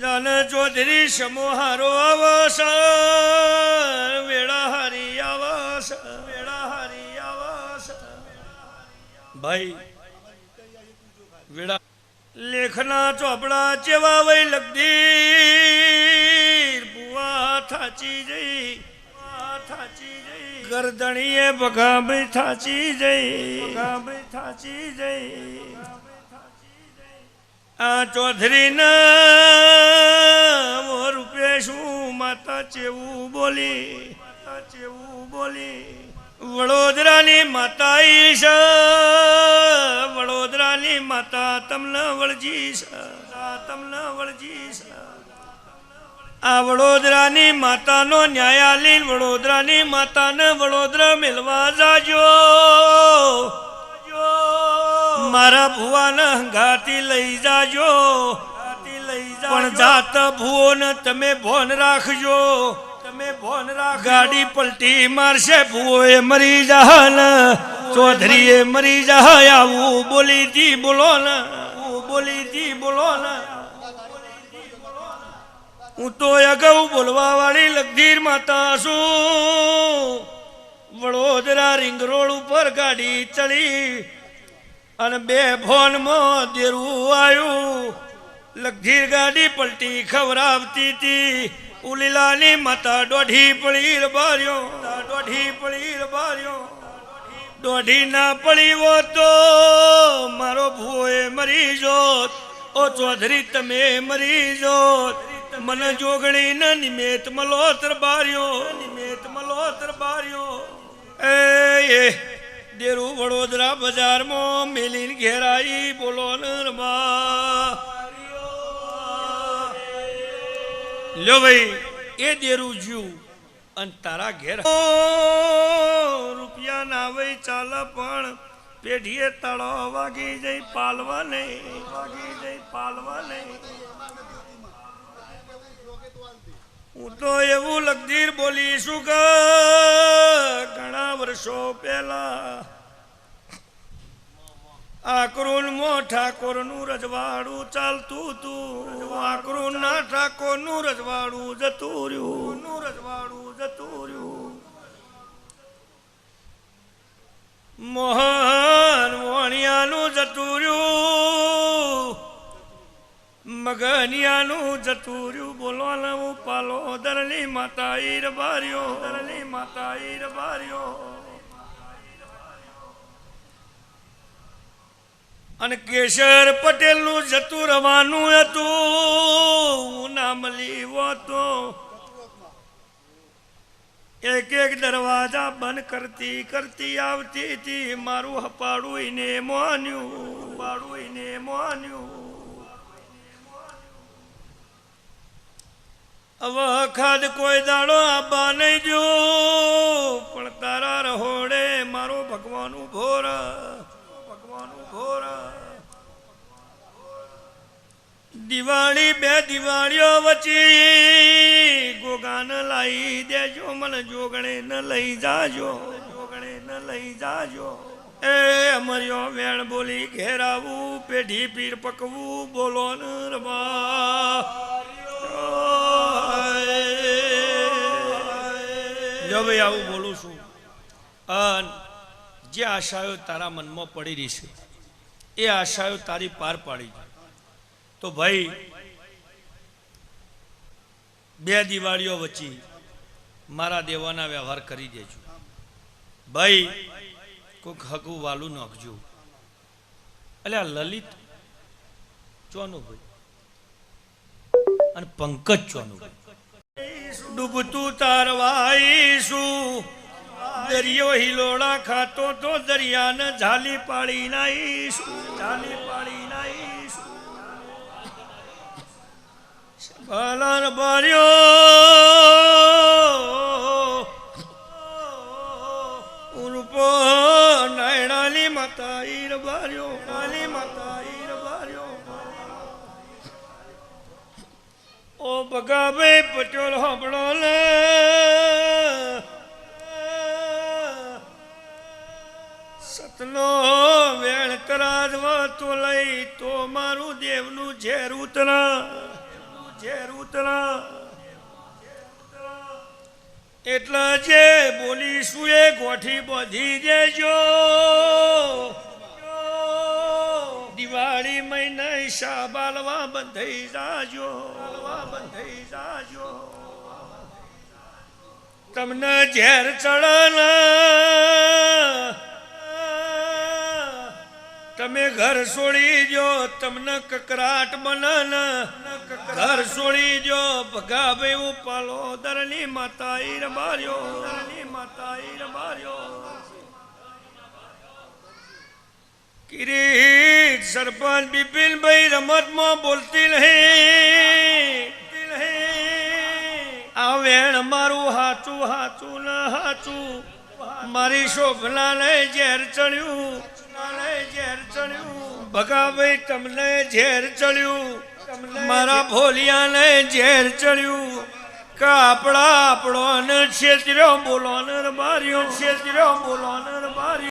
જન ચૌધરી સમોહારો આવસ વેળા હરી આવસ વેળા હરી આવસ. ભાઈ, વેળા લેખના ચોપડા જેવા વઈ લગદીર બુવા થાચી જઈ થાચી જઈ. ગરદણીએ ભગાભાઈ થાચી જઈ ભગાભાઈ થાચી જઈ. આ ચૌધરી રૂપે શું માતા ચેવું બોલી? માતા ચેવું બોલી? વડોદરાની માતા ઈશ વડોદરાની માતા તમને વળજીશ તમને વળજીશ આ વડોદરાની માતાનો ન્યાયાલય વડોદરાની માતાને વડોદરા મેળવા જાજો. મારા ભુવાને હંગાતી લઈ જાજો. પણ જાત ભુવોને તમે ભોન રાખજો. તમે ભોન રાખ ગાડી પલટી મારશે, ભુવોએ મરી જાહન. ચૌધરીએ મરી જાય આવું બોલી થી બોલો ને. બોલી થી બોલો ને. હું તો અગાઉ બોલવા વાળી લગધીર માતા છું. વડોદરા રિંગ રોડ ઉપર ગાડી ચડી. અને બે ફોનમાં દેરું આવ્યું લગધીર ગાડી પલટી ખવરાવતી હતી. ઉલીલાની માતા દોઢી પડી બાર્યો. દોઢી પડી બાર્યો. દોઢી ના પડી તો મારો ભૂએ મરી જોત. ઓ ચૌધરી, તમે મરી જોત. મને જોગણી ન નિમેત મલોતર બાર્યો. નિમેત મલોતર બાર્યો. એ. દેરું વડોદરા બજારમાં મેલીન ઘેરાઈ બોલો નરમા. લ્યો ભાઈ, એ દેરું જ્યું અને તારા ઘેર રૂપિયા ના વઈ ચાલ પણ પેઢીએ તળો વાગી જઈ પાલવા નહીં વાગી જઈ પાલવા નહીં હું તો એવું લગદીર બોલીશું કે? ઘણા વર્ષો પહેલા આકરુન મો ઠાકોરનું રજવાડું ચાલતું હતું. આકરુન ના ઠાકોરનું રજવાડું જતું રહ્યું. નું રજવાડું જતું રહ્યું. મોહન વણિયાનું જતું મગનિયાનું જતું રહ્યું હું પાલો દરલી માતા ઈર બાર્યો દરલી માતા ઈર બાર્યો અને કેશર પટેલનું જતું રવાનું હતું. નામ લીવો તો. એક એક દરવાજા બંધ કરતી કરતી આવતી હતી. મારું હપાડું એને માન્યું હપાડું એને માન્યું હવે કોઈ દાડો આબા નહીં જો પણ તારા રહોડે મારો ભગવાન ભોર ભગવાન ભોર દિવાળી બે દિવાળીઓ વચ્ચે ગોગાન લાવી દેજો, મને જોગણે ન લઈ જાજો. જોગણે ન લઈ જાજો. એ અમર્યો વેણ બોલી ઘેરાવું, પેઢી પીર પકવું, બોલો ન રમા. ભાઈ આવું બોલું છું. અન જે આશાઓ તારા મનમાં પડી રહી છે, એ આશાઓ તારી પાર પાડી તો ભાઈ, બે દિવાળીઓ વચ્ચે મારા દેવાના વ્યવહાર કરી દેજો. ભાઈ, કોઈક હગું વાલું નાખજો. એટલે આ લલિત ચોનું ભાઈ? અને પંકજ ચોનું ડૂબતું તારવાઈશું. દરિયો હિલોડા ખાતો તો દરિયાને ઝાલી પાડી નાઈશું. ઝાલી પાડી નાઈશું. ભલન ભર્યો ઉર્પો નાયણાલી માતા ઈર ભર્યો કાલી માતા ઓ બગાભાઈ પટોલ હબળો લે. સતનો વેણ કરાજવા તો લઈ તો મારું દેવનું ઝેર ઉતરા. ઝેર ઉતરા. એટલા જે બોલીશું એ ગોઠી બધી દેજો. દિવાળી મહિને શાબાલવા બંધાઈ જાજો. બંધાઈ જાજો. તમને ઝેર ચડન. તમે ઘર છોડી જો, તમને કકરાટ બનન. ઘર છોડી જો ભગા ભાઈ ઉપાલો દરની માતા ઈર માર્યો દરની માતા ઈર બાર્યો કિરીટ સરપંચ બિપિનભાઈ રમતમાં બોલતી નહીં આ વેણ મારું હાચું હાચું ના હાચું. મારી શોભના ને ઝેર ચડ્યું. ઝેર ચડ્યું. ભગાભાઈ તમને ઝેર ચડ્યું. મારા ભોલિયાને ઝેર ચડ્યું. કાપડા આપણો ને છેતર્યો બોલો ને માર્યો છેતર્યો બોલો ને બાર્યો